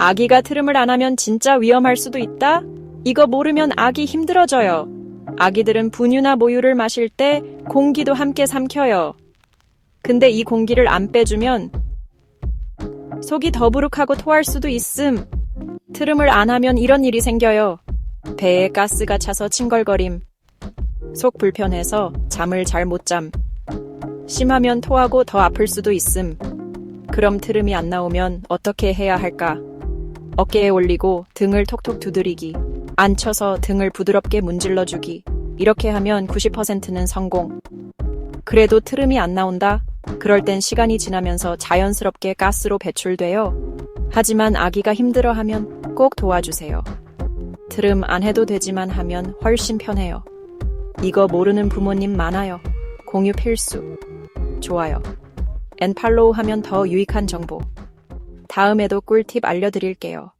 아기가 트름을 안 하면 진짜 위험할 수도 있다? 이거 모르면 아기 힘들어져요. 아기들은 분유나 모유를 마실 때 공기도 함께 삼켜요. 근데 이 공기를 안 빼주면 속이 더부룩하고 토할 수도 있음. 트름을 안 하면 이런 일이 생겨요. 배에 가스가 차서 칭걸거림. 속 불편해서 잠을 잘 못 잠. 심하면 토하고 더 아플 수도 있음. 그럼 트름이 안 나오면 어떻게 해야 할까? 어깨에 올리고 등을 톡톡 두드리기. 앉혀서 등을 부드럽게 문질러 주기. 이렇게 하면 90%는 성공. 그래도 트름이 안 나온다? 그럴 땐 시간이 지나면서 자연스럽게 가스로 배출돼요. 하지만 아기가 힘들어하면 꼭 도와주세요. 트름 안 해도 되지만 하면 훨씬 편해요. 이거 모르는 부모님 많아요. 공유 필수. 좋아요. 앤 팔로우 하면 더 유익한 정보. 다음에도 꿀팁 알려드릴게요.